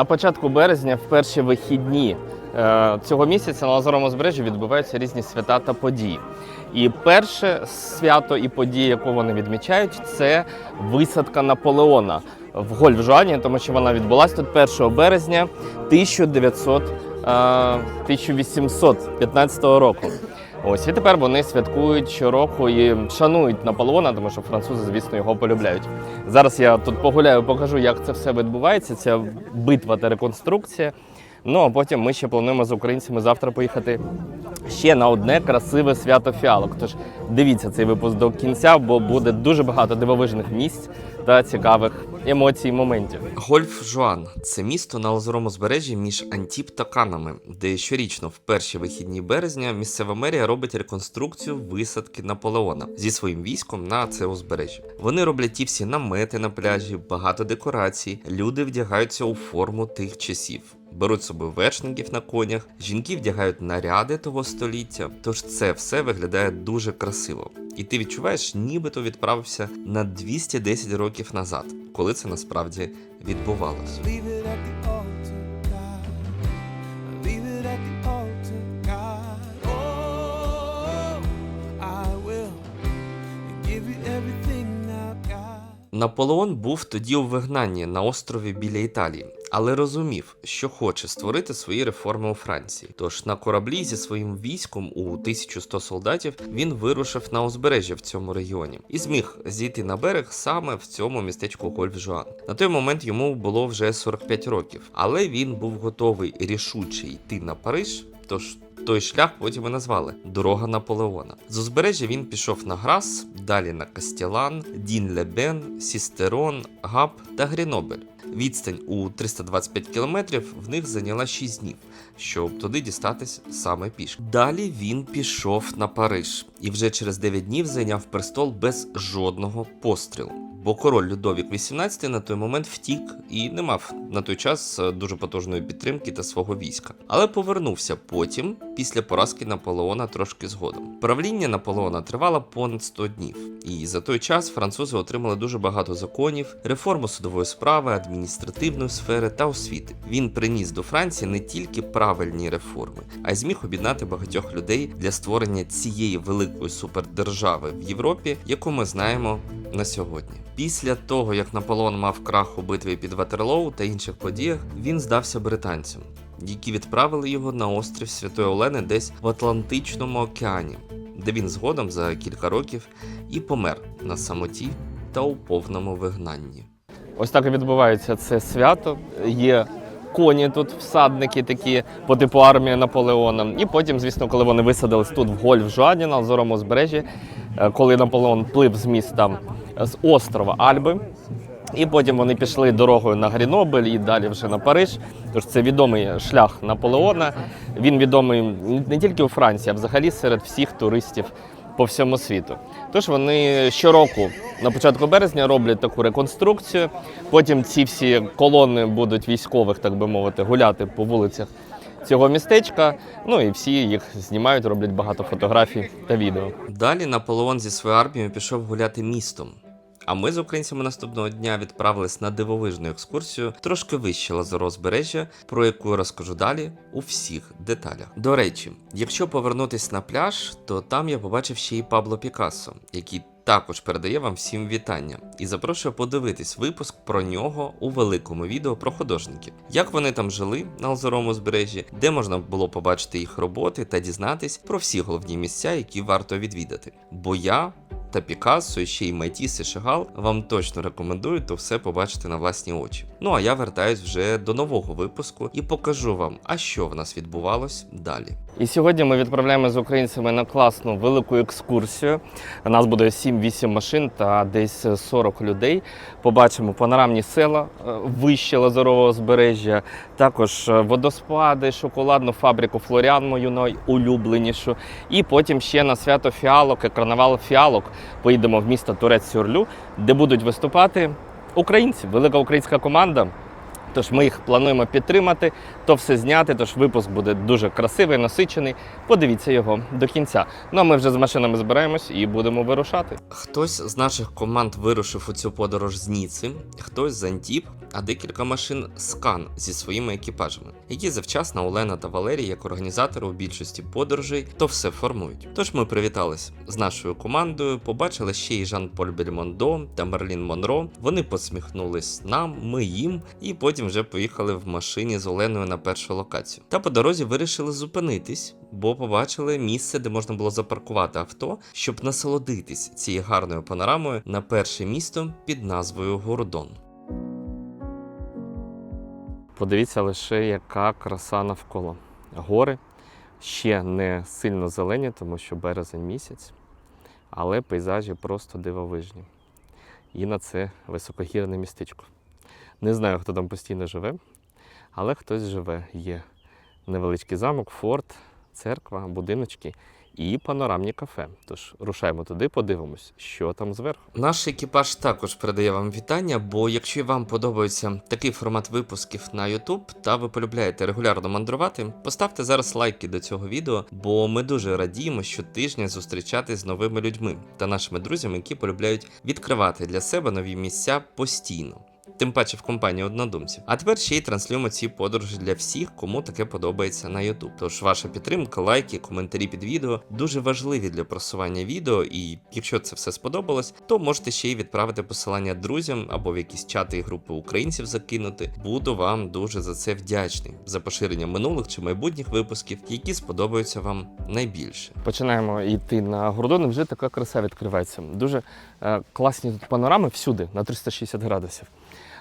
На початку березня, в перші вихідні е, цього місяця на Лазурому узбережжі відбуваються різні свята та події. І перше свято і подія, яку вони відмічають, це висадка Наполеона в Гольфжуані, тому що вона відбулася тут 1 березня 1900, е, 1815 року. Ось і тепер вони святкують щороку і шанують Наполеона, тому що французи, звісно, його полюбляють. Зараз я тут погуляю, покажу, як це все відбувається. Ця битва та реконструкція. Ну а потім ми ще плануємо з українцями завтра поїхати ще на одне красиве свято фіалок. Тож дивіться цей випуск до кінця, бо буде дуже багато дивовижних місць та цікавих емоцій моментів. Гольф Жуан це місто на озерому узбережжі між Антіп та Канами, де щорічно в перші вихідні березня місцева мерія робить реконструкцію висадки Наполеона зі своїм військом на це узбережжя. Вони роблять ті всі намети на пляжі, багато декорацій. Люди вдягаються у форму тих часів. Беруть з вершників на конях, жінки вдягають наряди того століття. Тож це все виглядає дуже красиво. І ти відчуваєш, нібито відправився на 210 років назад, коли це насправді відбувалося. Наполеон був тоді у вигнанні на острові біля Італії, але розумів, що хоче створити свої реформи у Франції. Тож на кораблі зі своїм військом у 1100 солдатів він вирушив на узбережжя в цьому регіоні і зміг зійти на берег саме в цьому містечку Гольф-Жуан. На той момент йому було вже 45 років, але він був готовий рішуче йти на Париж. Тож той шлях потім і назвали Дорога Наполеона. З узбережжя він пішов на Грас, далі на Кастілан, Дін Лебен, Сістерон, Гап та Грінобель. Відстань у 325 кілометрів в них зайняла 6 днів, щоб туди дістатись саме пішки. Далі він пішов на Париж і вже через 9 днів зайняв престол без жодного пострілу. Бо король Людовік XVIII на той момент втік і не мав на той час е, дуже потужної підтримки та свого війська, але повернувся потім, після поразки Наполеона трошки згодом. Правління Наполеона тривало понад 100 днів, і за той час французи отримали дуже багато законів, реформу судової справи, адміністративної сфери та освіти. Він приніс до Франції не тільки правильні реформи, а й зміг об'єднати багатьох людей для створення цієї великої супердержави в Європі, яку ми знаємо на сьогодні. Після того, як Наполеон мав крах у битві під Ватерлоу та інших подіях, він здався британцям, які відправили його на острів Святої Олени десь в Атлантичному океані, де він згодом за кілька років і помер на самоті та у повному вигнанні. Ось так і відбувається це свято. Є коні тут, всадники такі по типу армії Наполеона. І потім, звісно, коли вони висадились тут в Гольф Жуані на Озорому узбережжі, е, коли Наполеон плив з міста з острова Альби. І потім вони пішли дорогою на Грінобель і далі вже на Париж. Тож це відомий шлях Наполеона. Він відомий не тільки у Франції, а взагалі серед всіх туристів по всьому світу. Тож вони щороку на початку березня роблять таку реконструкцію. Потім ці всі колони будуть військових, так би мовити, гуляти по вулицях цього містечка. Ну і всі їх знімають, роблять багато фотографій та відео. Далі Наполеон зі своєю армією пішов гуляти містом. А ми з українцями наступного дня відправились на дивовижну екскурсію трошки вище Лазорозбережжя, про яку розкажу далі у всіх деталях. До речі, якщо повернутись на пляж, то там я побачив ще й Пабло Пікассо, який також передає вам всім вітання і запрошую подивитись випуск про нього у великому відео про художників, як вони там жили на Лазорому узбережжі, де можна було побачити їх роботи та дізнатись про всі головні місця, які варто відвідати. Бо я та Пікассо, і ще й Матіс і Шагал вам точно рекомендую то все побачити на власні очі. Ну а я вертаюсь вже до нового випуску і покажу вам, а що в нас відбувалось далі. І сьогодні ми відправляємо з українцями на класну велику екскурсію. Нас буде 7-8 машин та десь 40 людей. Побачимо панорамні села е, вище Лазорового узбережжя, також е, водоспади, шоколадну фабрику Флоріан, мою найулюбленішу. І потім ще на свято фіалок і карнавал фіалок поїдемо в місто Турець Сюрлю, де будуть виступати українці, велика українська команда. Тож ми їх плануємо підтримати, то все зняти. Тож випуск буде дуже красивий, насичений. Подивіться його до кінця. Ну а ми вже з машинами збираємось і будемо вирушати. Хтось з наших команд вирушив у цю подорож з Ніци, хтось з Антіп, а декілька машин з Кан зі своїми екіпажами, які завчасно Олена та Валерій, як організатори у більшості подорожей, то все формують. Тож ми привітались з нашою командою, побачили ще й Жан-Поль Бельмондо та Мерлін Монро. Вони посміхнулись нам, ми їм, і потім вже поїхали в машині з Оленою на першу локацію. Та по дорозі вирішили зупинитись, бо побачили місце, де можна було запаркувати авто, щоб насолодитись цією гарною панорамою на перше місто під назвою Гордон. Подивіться лише, яка краса навколо. Гори ще не сильно зелені, тому що березень місяць, але пейзажі просто дивовижні. І на це високогірне містечко. Не знаю, хто там постійно живе, але хтось живе. Є невеличкий замок, форт, церква, будиночки і панорамні кафе. Тож рушаємо туди, подивимось, що там зверху. Наш екіпаж також передає вам вітання, бо якщо вам подобається такий формат випусків на YouTube та ви полюбляєте регулярно мандрувати, поставте зараз лайки до цього відео, бо ми дуже радіємо щотижня зустрічатись з новими людьми та нашими друзями, які полюбляють відкривати для себе нові місця постійно. Тим паче в компанії однодумців. А тепер ще й транслюємо ці подорожі для всіх, кому таке подобається на YouTube. Тож ваша підтримка, лайки, коментарі під відео дуже важливі для просування відео. І якщо це все сподобалось, то можете ще й відправити посилання друзям або в якісь чати і групи українців закинути. Буду вам дуже за це вдячний за поширення минулих чи майбутніх випусків, які сподобаються вам найбільше. Починаємо йти на гордон, і вже така краса відкривається. Дуже е, класні тут панорами всюди на 360 градусів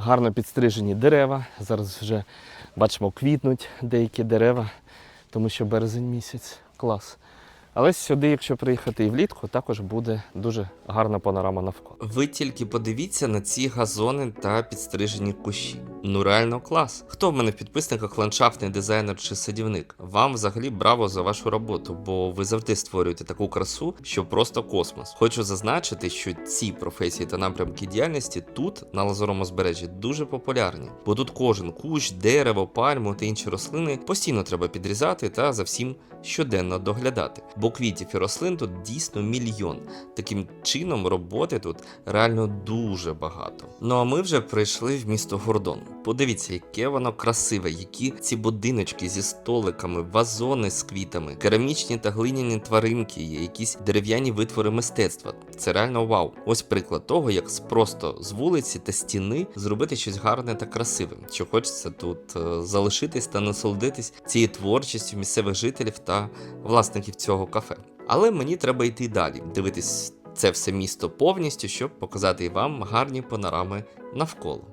гарно підстрижені дерева. Зараз вже бачимо, квітнуть деякі дерева, тому що березень місяць клас. Але сюди, якщо приїхати і влітку, також буде дуже гарна панорама навколо. Ви тільки подивіться на ці газони та підстрижені кущі. Ну реально клас. Хто в мене в підписниках ландшафтний дизайнер чи садівник? Вам взагалі браво за вашу роботу, бо ви завжди створюєте таку красу, що просто космос. Хочу зазначити, що ці професії та напрямки діяльності тут, на лазурому збережжі, дуже популярні, бо тут кожен кущ, дерево, пальму та інші рослини постійно треба підрізати та за всім щоденно доглядати. Бо квітів і рослин тут дійсно мільйон. Таким чином роботи тут реально дуже багато. Ну а ми вже прийшли в місто Гордон. Подивіться, яке воно красиве, які ці будиночки зі столиками, вазони з квітами, керамічні та глиняні тваринки, якісь дерев'яні витвори мистецтва. Це реально вау. Ось приклад того, як просто з вулиці та стіни зробити щось гарне та красиве. Що хочеться тут е, залишитись та насолодитись цією творчістю місцевих жителів та власників цього кафе. Але мені треба йти далі, дивитись це все місто повністю, щоб показати вам гарні панорами навколо.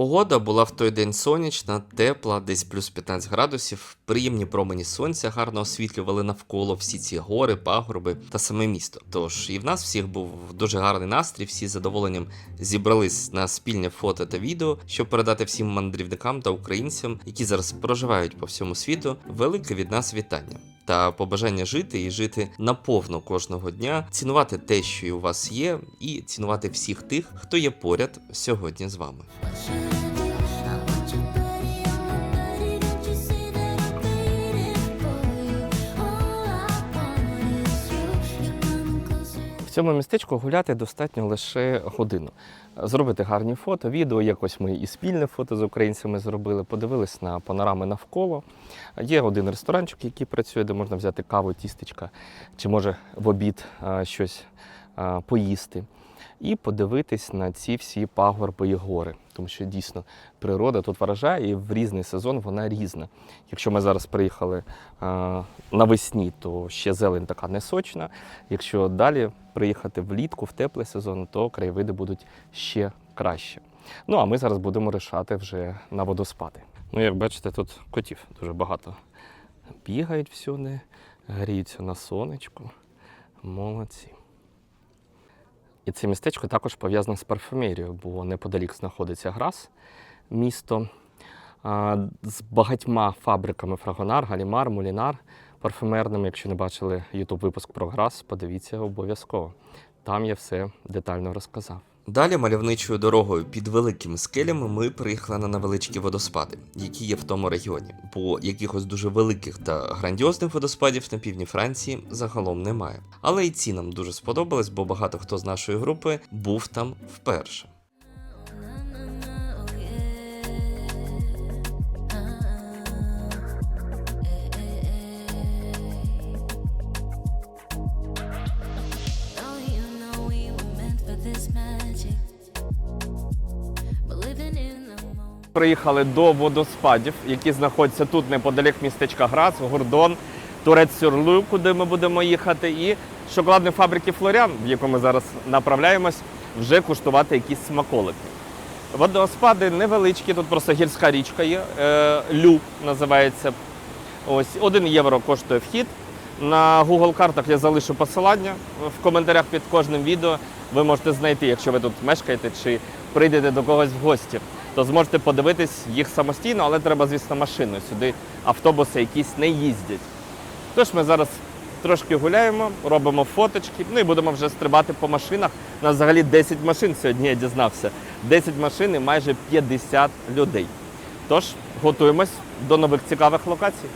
Погода була в той день сонячна, тепла, десь плюс 15 градусів. Приємні промені сонця гарно освітлювали навколо всі ці гори, пагорби та саме місто. Тож і в нас всіх був дуже гарний настрій, всі з задоволенням зібрались на спільне фото та відео, щоб передати всім мандрівникам та українцям, які зараз проживають по всьому світу, велике від нас вітання. Та побажання жити і жити наповно кожного дня, цінувати те, що у вас є, і цінувати всіх тих, хто є поряд сьогодні з вами. Цьому містечку гуляти достатньо лише годину. Зробити гарні фото, відео. Якось ми і спільне фото з українцями зробили, подивились на панорами навколо. Є один ресторанчик, який працює, де можна взяти каву, тістечка, чи може в обід щось поїсти. І подивитись на ці всі пагорби і гори, тому що дійсно природа тут вражає, і в різний сезон вона різна. Якщо ми зараз приїхали а, навесні, то ще зелень така не сочна. Якщо далі приїхати влітку, в теплий сезон, то краєвиди будуть ще краще. Ну а ми зараз будемо рішати вже на водоспади. Ну, як бачите, тут котів дуже багато бігають всюди, гріються на сонечку. Молодці. І це містечко також пов'язане з парфумерією, бо неподалік знаходиться Грас, місто з багатьма фабриками Фрагонар, Галімар, Мулінар. парфюмерними. Якщо не бачили YouTube випуск про Грас, подивіться обов'язково. Там я все детально розказав. Далі мальовничою дорогою під великими скелями ми приїхали на невеличкі водоспади, які є в тому регіоні, бо якихось дуже великих та грандіозних водоспадів на півдні Франції загалом немає. Але і ці нам дуже сподобались, бо багато хто з нашої групи був там вперше. Приїхали до водоспадів, які знаходяться тут неподалік містечка Грас, Гордон, Турець Сюрлю, куди ми будемо їхати, і шоколадної фабрики Флорян, в яку ми зараз направляємось, вже куштувати якісь смаколики. Водоспади невеличкі, тут просто гірська річка є. е, Лю називається. Ось 1 євро коштує вхід. На Google картах я залишу посилання в коментарях під кожним відео. Ви можете знайти, якщо ви тут мешкаєте чи прийдете до когось в гості, то зможете подивитись їх самостійно, але треба, звісно, машиною. Сюди автобуси якісь не їздять. Тож ми зараз трошки гуляємо, робимо фоточки, ну і будемо вже стрибати по машинах. У нас взагалі 10 машин сьогодні я дізнався. 10 машин і майже 50 людей. Тож готуємось до нових цікавих локацій.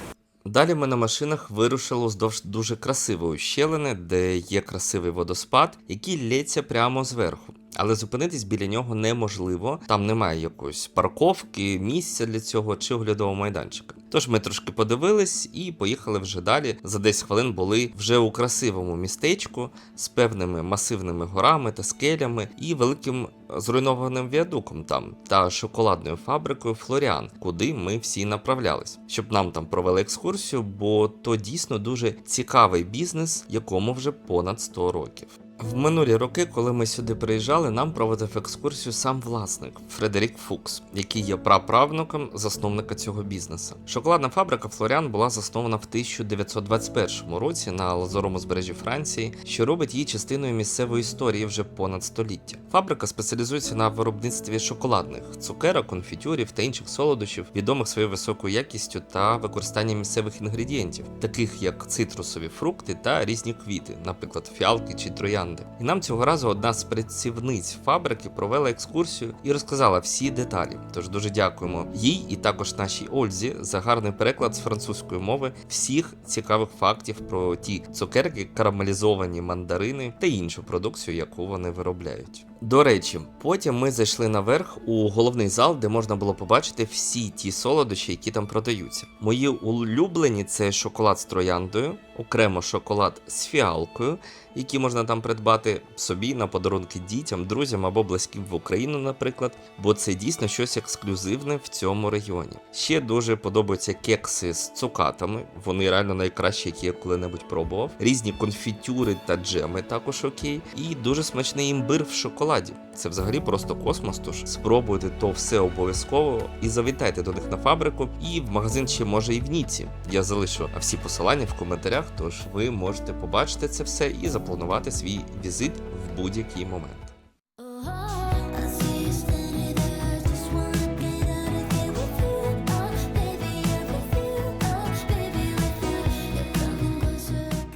Далі ми на машинах вирушили уздовж дуже красивої щелини, де є красивий водоспад, який лється прямо зверху. Але зупинитись біля нього неможливо, там немає якоїсь парковки, місця для цього чи оглядового майданчика. Тож ми трошки подивились і поїхали вже далі. За 10 хвилин були вже у красивому містечку з певними масивними горами та скелями і великим зруйнованим віадуком там та шоколадною фабрикою Флоріан, куди ми всі направлялись, щоб нам там провели екскурсію, бо то дійсно дуже цікавий бізнес, якому вже понад 100 років. В минулі роки, коли ми сюди приїжджали, нам проводив екскурсію сам власник Фредерік Фукс, який є праправнуком засновника цього бізнесу. Шоколадна фабрика Флоріан була заснована в 1921 році на лазорому збережжі Франції, що робить її частиною місцевої історії вже понад століття. Фабрика спеціалізується на виробництві шоколадних цукерок, конфітюрів та інших солодощів, відомих своєю високою якістю та використанням місцевих інгредієнтів, таких як цитрусові фрукти та різні квіти, наприклад, фіалки чи троянди. І нам цього разу одна з працівниць фабрики провела екскурсію і розказала всі деталі. Тож дуже дякуємо їй і також нашій Ользі за гарний переклад з французької мови всіх цікавих фактів про ті цукерки, карамелізовані мандарини та іншу продукцію, яку вони виробляють. До речі, потім ми зайшли наверх у головний зал, де можна було побачити всі ті солодощі, які там продаються. Мої улюблені це шоколад з трояндою, окремо шоколад з фіалкою, які можна там придбати собі на подарунки дітям, друзям або близьким в Україну, наприклад, бо це дійсно щось ексклюзивне в цьому регіоні. Ще дуже подобаються кекси з цукатами, вони реально найкращі, які я коли-небудь пробував. Різні конфітюри та джеми також окей. І дуже смачний імбир в шоколаді. Це взагалі просто космос. Тож спробуйте то все обов'язково і завітайте до них на фабрику. І в магазин ще може і в Ніці. Я залишу всі посилання в коментарях, тож ви можете побачити це все і запланувати свій візит в будь-який момент.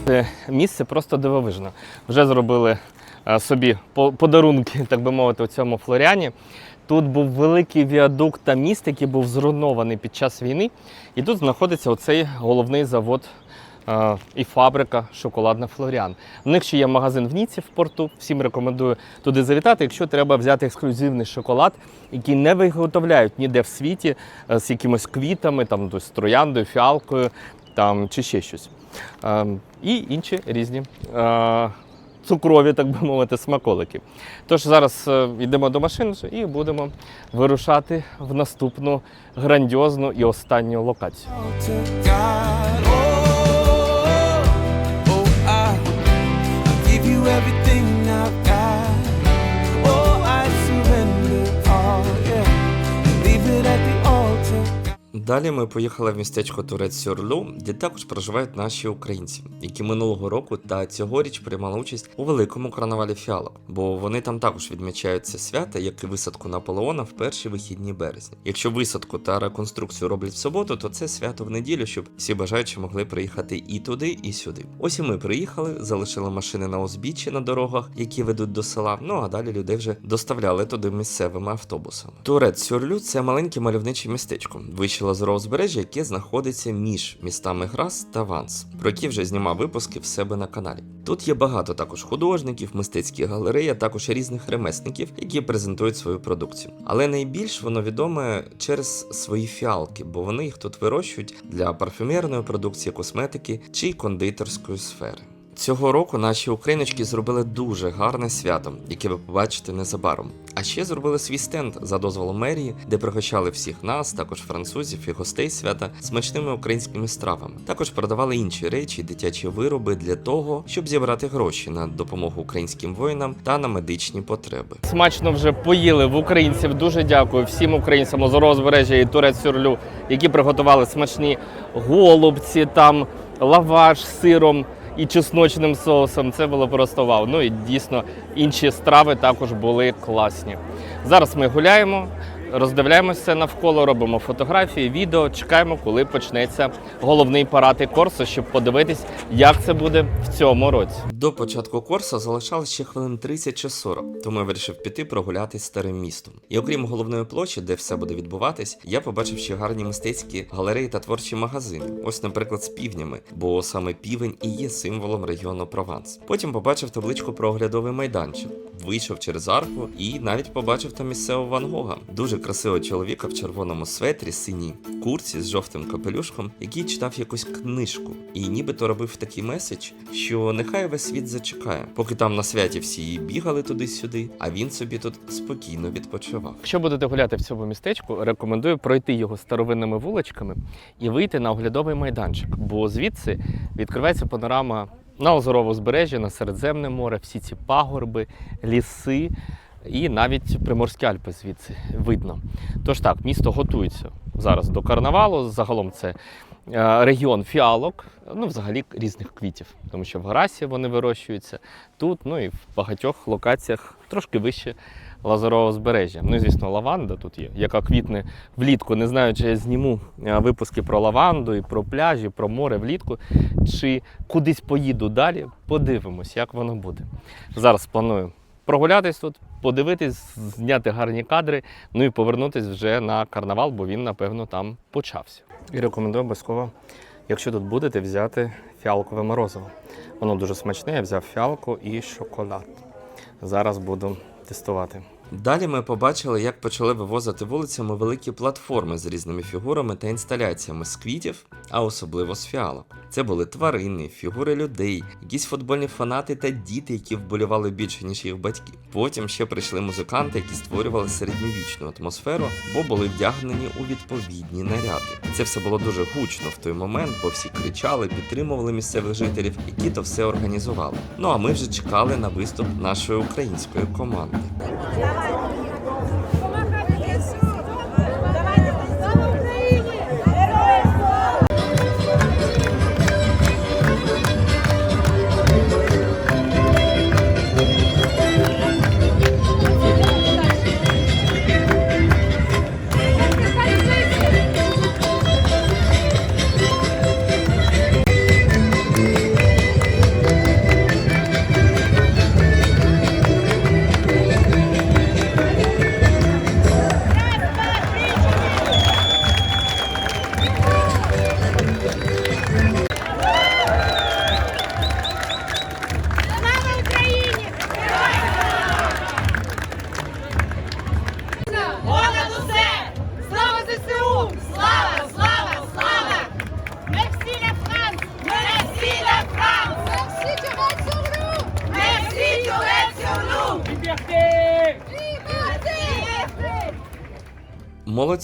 Це місце просто дивовижно. Вже зробили е, собі по- подарунки, так би мовити, у цьому Флоріані. Тут був великий віадук та міст, який був зруйнований під час війни. І тут знаходиться оцей головний завод е, і фабрика шоколадна Флоріан. У них ще є магазин в Ніці в порту. Всім рекомендую туди завітати, якщо треба взяти ексклюзивний шоколад, який не виготовляють ніде в світі е, з якимось квітами, там, з трояндою, фіалкою там, чи ще щось. Е, і інші різні е, цукрові, так би мовити, смаколики. Тож зараз е, йдемо до машин і будемо вирушати в наступну грандіозну і останню локацію. Далі ми поїхали в містечко Турець-Сюрлю, де також проживають наші українці, які минулого року та цьогоріч приймали участь у великому карнавалі фіалок, бо вони там також відмічають це свято, як і висадку Наполеона в перші вихідні березня. Якщо висадку та реконструкцію роблять в суботу, то це свято в неділю, щоб всі бажаючі могли приїхати і туди, і сюди. Ось і ми приїхали, залишили машини на узбіччі на дорогах, які ведуть до села. Ну а далі людей вже доставляли туди місцевими автобусами. Турець Сюрлю це маленьке мальовниче містечко, вище лазурового узбережжя, яке знаходиться між містами Грас та Ванс, про які вже знімав випуски в себе на каналі. Тут є багато також художників, мистецьких галерей, а також різних ремесників, які презентують свою продукцію. Але найбільш воно відоме через свої фіалки, бо вони їх тут вирощують для парфюмерної продукції, косметики чи кондитерської сфери. Цього року наші україночки зробили дуже гарне свято, яке ви побачите незабаром. А ще зробили свій стенд за дозволом мерії, де пригощали всіх нас, також французів і гостей свята, смачними українськими стравами. Також продавали інші речі, дитячі вироби для того, щоб зібрати гроші на допомогу українським воїнам та на медичні потреби. Смачно вже поїли в українців. Дуже дякую всім українцям Озоро збережжя і Турець Сюрлю, які приготували смачні голубці, там лаваш з сиром і чесночним соусом. Це було просто вау. Ну і дійсно інші страви також були класні. Зараз ми гуляємо. Роздивляємося навколо, робимо фотографії, відео, чекаємо, коли почнеться головний парад і корсу, щоб подивитись, як це буде в цьому році. До початку курсу залишалось ще хвилин 30 чи 40, тому я вирішив піти прогулятись старим містом. І окрім головної площі, де все буде відбуватись, я побачив ще гарні мистецькі галереї та творчі магазини. Ось, наприклад, з півнями, бо саме півень і є символом регіону Прованс. Потім побачив табличку про оглядовий майданчик, вийшов через арку і навіть побачив там місцевого Ван Гога. Дуже красивого чоловіка в червоному светрі, синій курці з жовтим капелюшком, який читав якусь книжку, і нібито робив такий меседж, що нехай весь світ зачекає, поки там на святі всі бігали туди-сюди, а він собі тут спокійно відпочивав. Якщо будете гуляти в цьому містечку, рекомендую пройти його старовинними вуличками і вийти на оглядовий майданчик, бо звідси відкривається панорама на озерове узбережжя, на Середземне море, всі ці пагорби, ліси і навіть Приморські Альпи звідси видно. Тож так, місто готується зараз до карнавалу. Загалом це е, регіон фіалок, ну взагалі різних квітів, тому що в Грасі вони вирощуються тут, ну і в багатьох локаціях трошки вище Лазурового збережжя. Ну і звісно, лаванда тут є, яка квітне влітку. Не знаю, чи я зніму е, випуски про лаванду і про пляжі, про море влітку, чи кудись поїду далі. Подивимось, як воно буде. Зараз планую прогулятись тут, подивитись, зняти гарні кадри, ну і повернутись вже на карнавал, бо він, напевно, там почався. І рекомендую обов'язково, якщо тут будете, взяти фіалкове морозиво. Воно дуже смачне, я взяв фіалку і шоколад. Зараз буду тестувати. Далі ми побачили, як почали вивозити вулицями великі платформи з різними фігурами та інсталяціями з квітів, а особливо з фіалок. Це були тварини, фігури людей, якісь футбольні фанати та діти, які вболівали більше, ніж їх батьки. Потім ще прийшли музиканти, які створювали середньовічну атмосферу, бо були вдягнені у відповідні наряди. Це все було дуже гучно в той момент, бо всі кричали, підтримували місцевих жителів, які то все організували. Ну а ми вже чекали на виступ нашої української команди.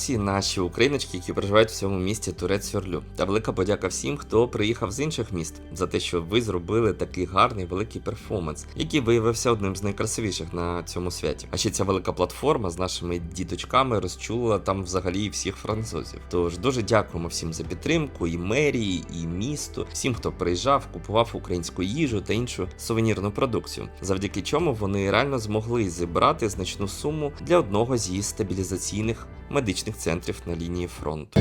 Молодці наші україночки, які проживають в цьому місті Турець Сюрлю. Та велика подяка всім, хто приїхав з інших міст за те, що ви зробили такий гарний великий перформанс, який виявився одним з найкрасивіших на цьому святі. А ще ця велика платформа з нашими діточками розчулила там взагалі всіх французів. Тож дуже дякуємо всім за підтримку, і мерії, і місту, всім, хто приїжджав, купував українську їжу та іншу сувенірну продукцію, завдяки чому вони реально змогли зібрати значну суму для одного з її стабілізаційних медичних центрів на лінії фронту.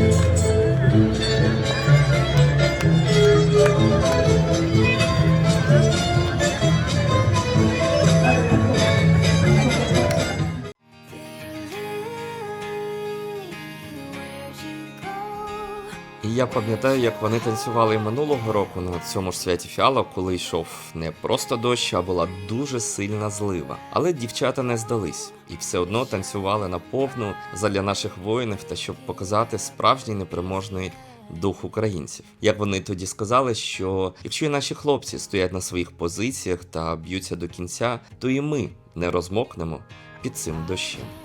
Я пам'ятаю, як вони танцювали минулого року на цьому ж святі фіала, коли йшов не просто дощ, а була дуже сильна злива. Але дівчата не здались і все одно танцювали на повну задля наших воїнів та щоб показати справжній непереможний дух українців. Як вони тоді сказали, що якщо і наші хлопці стоять на своїх позиціях та б'ються до кінця, то і ми не розмокнемо під цим дощем.